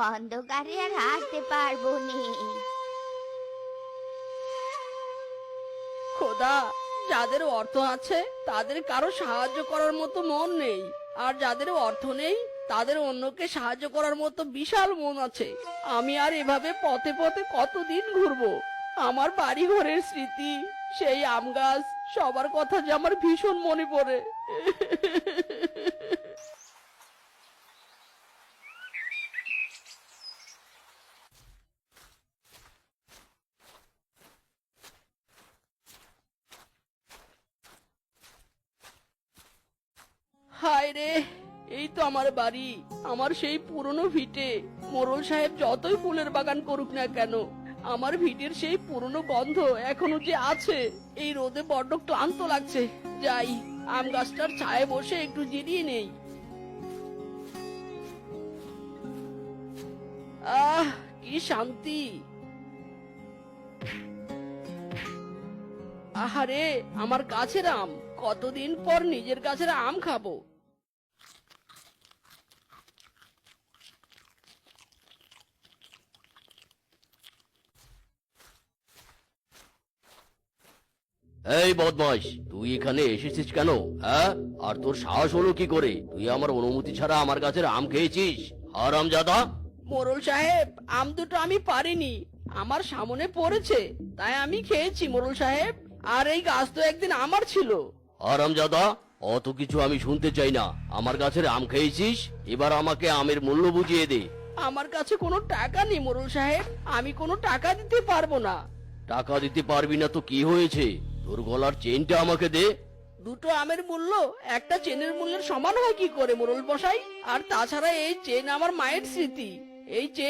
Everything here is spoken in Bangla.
অন্ধকারে আর হাঁটতে পারব খোদা, যাদের অর্থ আছে, তাদের কারও সাহায্য করার মতো মন নেই। আর যাদের অর্থ নেই, তাদের অন্যকে সাহায্য করার মতো বিশাল মন আছে। আমি আর এভাবে পথে পথে কতদিন ঘুরবো? আমার বাড়ি ঘরের স্মৃতি, সেই আম গাছ, সবার কথা যে আমার ভীষণ মনে পড়ে। হায় রে, এই তো আমার বাড়ি, আমার সেই পুরনো ভিটে। মোরল সাহেব যতই ফুলের বাগান করুক না কেন, আমার ভিটের সেই পুরনো গন্ধ এখনও যে আছে, এই রোদে বড্ড ক্লান্ত লাগছে। যাই, আম গাছটার ছায়ে বসে একটু জিরিয়ে নেই। আহ, কি শান্তি। আহারে, আমার গাছের আম, কতদিন পর নিজের গাছের আম খাব? এই বদমাস তুই এখানে এসেছিস কেন হ্যাঁ? আর তোর সাহস হলো কি করে? তুই আমার অনুমতি ছাড়া আমার গাছের আম খেয়েছিস আরাম জাদা মোরল সাহেব আম দুটো আমি পারিনি। আমার সামনে পড়েছে তাই আমি খেয়েছি মোরল সাহেব। আর এই গাছ তো একদিন আমার ছিল। আরাম জাদা অত কিছু আমি শুনতে চাই না। আমার গাছের আম খেয়েছিস এবার আমাকে আমের মূল্য বুঝিয়ে দে। আমার কাছে কোনো টাকা নেই মোরল সাহেব। আমি কোনো টাকা দিতে পারব না। টাকা দিতে পারবি না তো কি হয়েছে? তোর গলার চেনটা আমাকে দে। দুটো আমের মূল্য, একটা চেনের মূল্যের সমান হয় কি করে, মোরল বসাই আর তাছাড়া এই চেন আমার মায়ের স্মৃতি। এই চেন